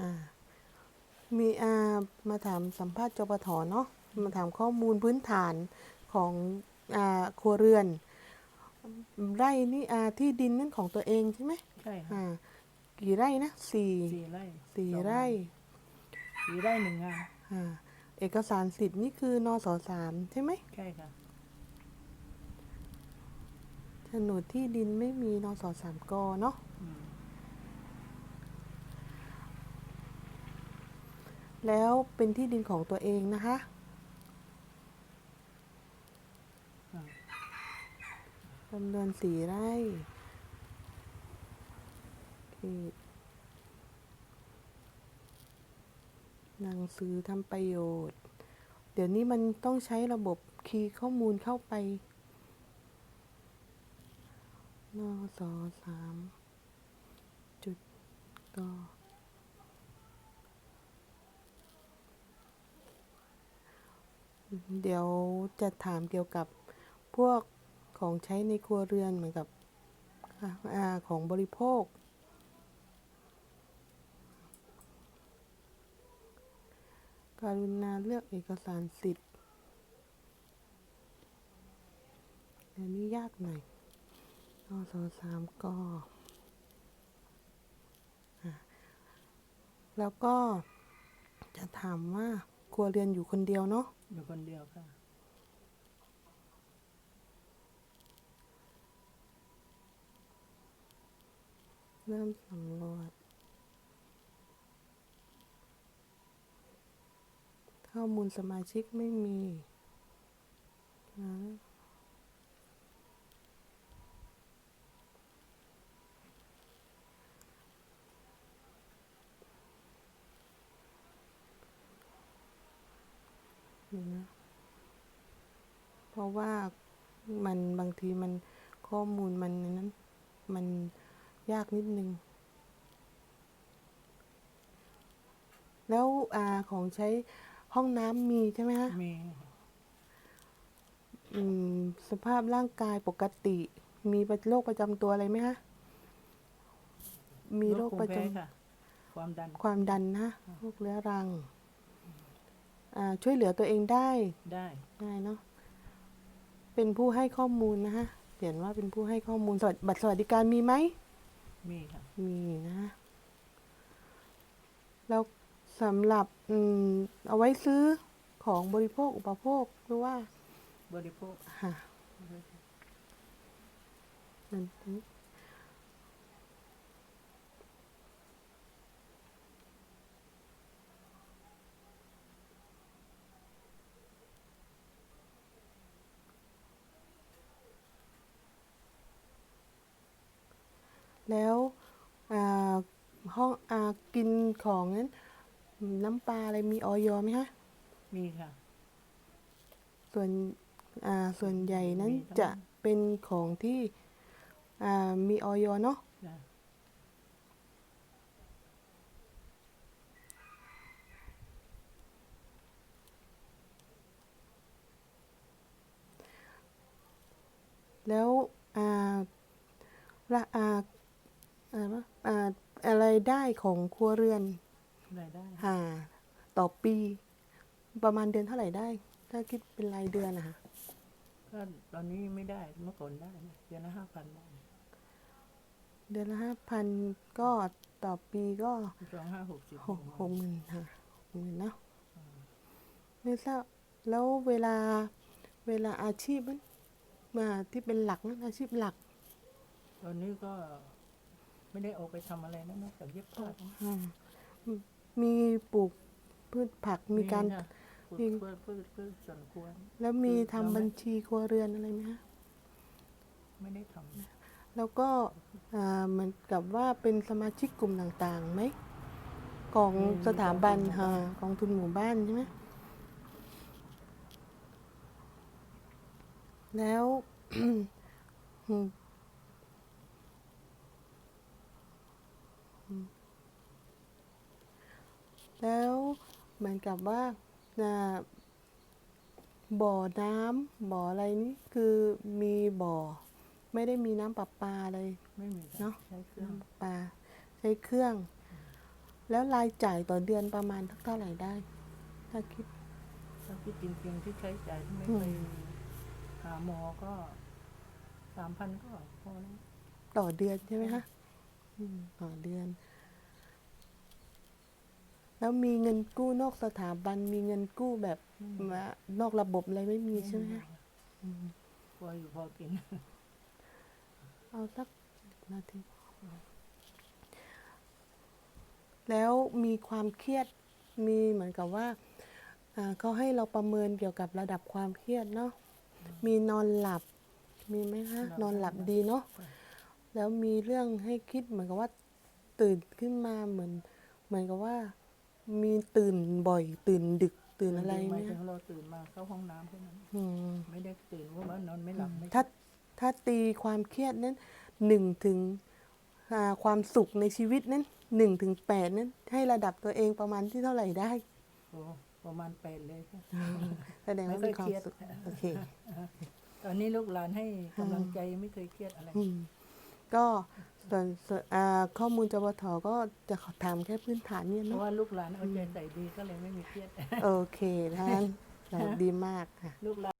อ่ามีอามาถามสัมภาษณ์จปทเนาะมาถามข้อมูลพื้นฐานของอ่าครัวเรือน ไร่นี่อาที่ดินนั่นของตัวเองใช่ไหมใช่ค่ะอ่ากี่ไร่นะสี่สี่ไร่สี่สองไร่สี่ไร่หนึ่งงานอ่าเอกสารสิทธิ์นี่คือนสสามใช่ไหมใช่ค่ะโฉนดที่ดินไม่มีนสสามกเนาะอืม แล้วเป็นที่ดินของตัวเองนะคะ จำนวนสี่ไร่เขตหนังสือทำประโยชน์ เดี๋ยวนี้มันต้องใช้ระบบคีย์ข้อมูลเข้าไปนอสอสามจุดก เดี๋ยวจะถามเกี่ยวกับพวกของใช้ในครัวเรือนเหมือนกับอของบริโภค การุณาเลือกเอกสารสิทธิ์อันนี้ยากหน่อยนสสามก็แล้วก็จะถามว่าครัวเรือนอยู่คนเดียวเนาะ อยู่คนเดียวค่ะ เริ่มสำรวจ ข้อมูลสมาชิกไม่มีนะเดี๋ยวนะ เพ ราะว่ามันบางทีมันข้อมูลมันนั้นมันยากนิดนึง แล้วอาของใช้ห้องน้ำมีใช่ไหมฮะมีอืมสภาพร่างกายปกติ มีโรคประจำตัวอะไรไหมฮะมีโรคประจภูมิแพ้ค่ะความดันำความดันนะโรคเรื้อรัง อ่าช่วยเหลือตัวเองได้ได้ได้เนาะ เป็นผู้ให้ข้อมูลนะฮะเขียนว่าเป็นผู้ให้ข้อมูลสวัสบัตรสวัสดิการมีไหม มีค่ะ มีนะ แล้วสำหรับอืมเอาไว้ซื้อของบริโภคอุปโภคหรือว่าบริโภคฮะนั่น แล้วอ่าห้องอ่ากินของนั้นน้ำปลาอะไรมีออยไหมฮะมีค่ะ ส่วนอ่าส่วนใหญ่นั้นมีทั้งจะเป็นของที่อ่ามีออยเนาะจ้ะแล้วอ่าละอ่า อะไรวะอ่าอะไรได้ของครัวเรือนรายได้ อ่าต่อปี ประมาณเดือนเท่าไหร่ได้ ถ้าคิดเป็นรายเดือนนะคะก็ตอนนี้ไม่ได้เมื่อก่อนได้นะเดือนละห้าพันได้เดือนละห้าพันก็ต่อปีก็สองห้าหกสิบหกหกหมื่นค่ะหกหมื่นเนาะไม่ทราบแล้วเวลาเวลาอาชีพมันมาที่เป็นหลักนะอาชีพหลัก ตอนนี้ก็ ไม่ได้ออกไปทำอะไรนะนอกจากเย็บผ้าอ่ามีปลูกพืชผักมีการค่ะปลูกมี พืชพืชพืชสวนครัวแล้วมีคือทำเราไม่บัญชีครัวเรือนอะไรไหมฮะไม่ได้ทแล้วก็อ่าเหมือนกับว่าเป็นสมาชิกกลุ่มต่างๆไหมของสถาบันฮะกองทุนหมู่บ้านใช่ไหมแล้วอืมแล้ว เหมือนกับว่าอ่าบ่อน้ำบ่ออะไรนี่คือมีบ่อ ไม่ได้มีน้ำประปาเลยำไม่มีค่ะเนอะใช้เครื่องน้ำประปาใช้เครื่อง แล้วรายจ่ายต่อเดือนประมาณเท่าไหร่ได้ ถ้าคิดถ้าคิดจริงๆที่ใช้จ่ายที่ไม่อืมไปหาหมอก็สามพันก็พอแล้วต่อเดือนใช่ไหมคะอืมต่อเดือน แล้วมีเงินกู้นอกสถาบันมีเงินกู้แบบมานอกระบบอะไรไม่มีใช่ไหมคะอืมพออยู่พอกิน เอาสักนาทีแล้วมีความเครียดมีเหมือนกับว่าอ่าเขาให้เราประเมินเกี่ยวกับระดับความเครียดเนาะมีนอนหลับ มีไหมคะหลับนอนหลับหลับดีเนาะค่ะแล้วมีเรื่องให้คิดเหมือนกับว่าตื่นขึ้นมาเหมือน เหมือนกับว่า มีตื่นบ่อย ตื่นดึกตื่นอะไรหไหมมายถึงคะเราตื่นมาเข้าห้องน้ำแค่นั้นอืมไม่ได้ตื่นเพราะว่านอนไม่หลับไม่ถ้าถ้าตีความเครียดนั้นหนึ่งถึงอ่าความสุขในชีวิตนั้นหนึ่งถึงแปดนั้นให้ระดับตัวเองประมาณที่เท่าไหร่ได้ โอ้ประมาณแปดเลยค่ะ แสดงว่ามีความสุขไม่ค่อยเครียด โอเค ตอนนี้ลูกหลานให้กำลังใจไม่เคยเครียดอะไร อืมก็ ส่วนส่วนอ่าข้อมูลจปทก็จะขอถามแค่พื้นฐานเนี่ยเพราะเนาะว่าลูกหลานเอาใจใส่ดีก็เลยไม่มีเครียด โอเคท่านเราดีมากค่ะ ลูกหลาน